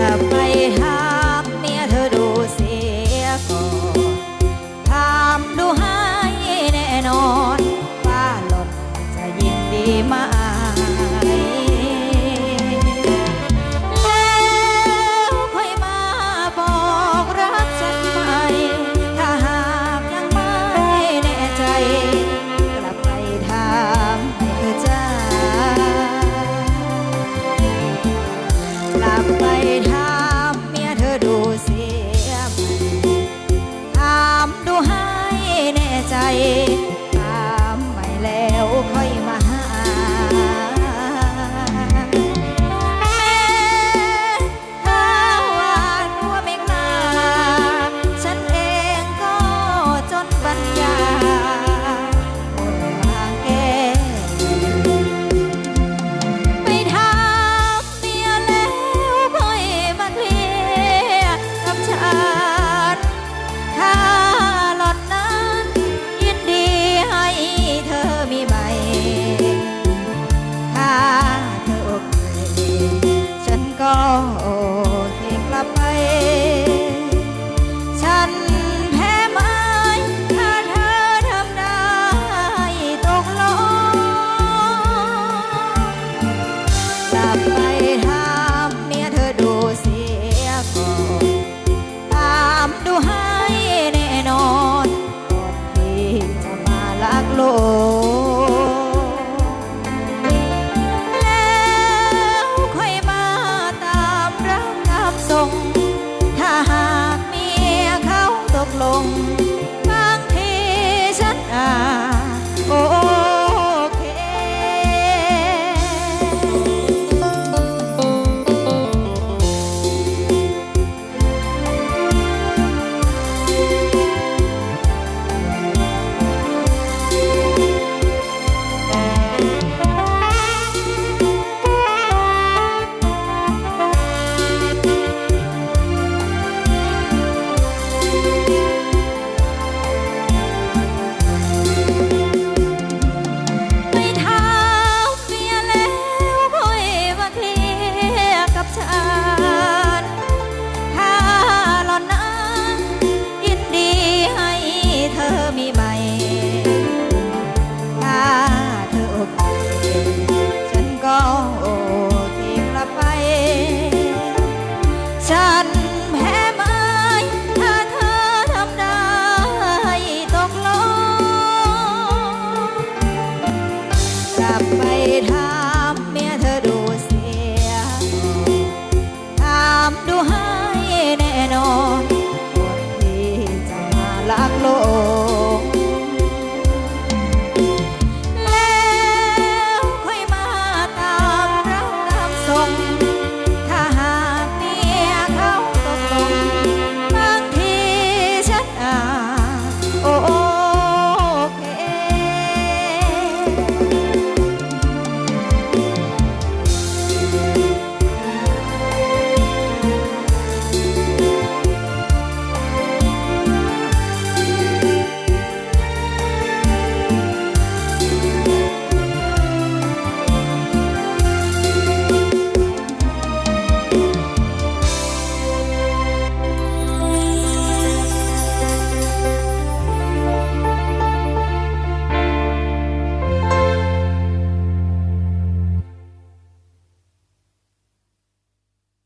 กลับไปหา ตามไปแล้วค่อย 哦ันแพ้ไม้ถ้าเธอทำได้ตกลงกลับไปทา Bye.